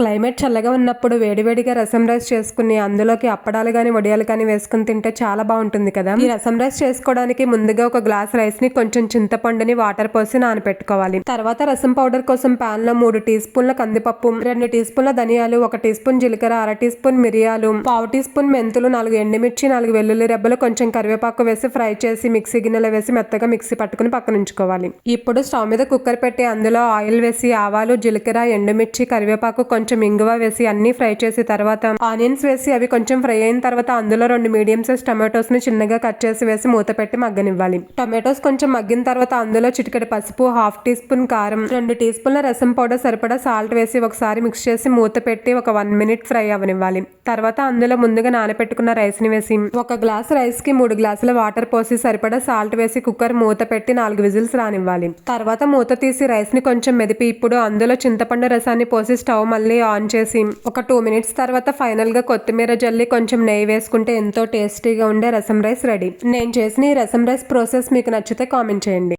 Climate చల్లగా ఉన్నప్పుడు వేడివేడిగా రసం రైస్ చేసుకుని అందులోకి అప్పడాలు కానీ వడియాలు కానీ వేసుకుని తింటే చాలా బాగుంటుంది కదా. ఈ రసం రైస్ చేసుకోవడానికి ముందుగా ఒక గ్లాస్ రైస్ని కొంచెం చింతపండుని వాటర్ పోసి నానపెట్టుకోవాలి. తర్వాత రసం పౌడర్ కోసం పాన్లో మూడు టీ స్పూన్ల కందిపప్పు రెండు టీ స్పూన్ల ధనియాలు ఒక టీ స్పూన్ జీలకర్ర అర టీ స్పూన్ మిరియాలు పావు టీ స్పూన్ మెంతులు నాలుగు ఎండుమిర్చి నాలుగు వెల్లుల్లి రెబ్బలు కొంచెం కరివేపాకు వేసి ఫ్రై చేసి మిక్సీ గిన్నెలో వేసి మెత్తగా మిక్సీ పట్టుకుని పక్కన ఉంచుకోవాలి. ఇప్పుడు స్టవ్ మీద కుక్కర్ పెట్టి అందులో ఆయిల్ వేసి ఆవాలు జీలకర్ర ఎండుమిర్చి కరివేపాకు కొంచెం కొంచెం ఇంగువ వేసి అన్ని ఫ్రై చేసి తర్వాత ఆనియన్స్ వేసి అవి కొంచెం ఫ్రై అయిన తర్వాత అందులో రెండు మీడియం సైజ్ టమాటోస్ని చిన్నగా కట్ చేసి వేసి మూత పెట్టి మగ్గనివ్వాలి. టమాటోస్ కొంచెం మగ్గిన తర్వాత అందులో చిటికెడు పసుపు హాఫ్ టీ స్పూన్ కారం రెండు టీ స్పూన్ల రసం పౌడర్ సరిపడా సాల్ట్ వేసి ఒకసారి మిక్స్ చేసి మూత పెట్టి ఒక వన్ మినిట్ ఫ్రై అవనివ్వాలి తర్వాత అందులో ముందుగా నానబెట్టుకున్న రైస్ని వేసి ఒక గ్లాస్ రైస్కి మూడు గ్లాసుల వాటర్ పోసి సరిపడా సాల్ట్ వేసి కుక్కర్ మూత పెట్టి నాలుగు విజిల్స్ రానివ్వాలి. తర్వాత మూత తీసి రైస్ని కొంచెం మెదిపి ఇప్పుడు అందులో చింతపండు రసాన్ని పోసి స్టవ్ మళ్ళీ ఆన్ చేసి ఒక టూ మినిట్స్ తర్వాత ఫైనల్గా కొత్తిమీర జల్లి కొంచెం నెయ్యి వేసుకుంటే ఎంతో టేస్టీగా ఉండే రసం రైస్ రెడీ. నేను చేసిన ఈ రసం రైస్ ప్రాసెస్ మీకు నచ్చితే కామెంట్ చేయండి.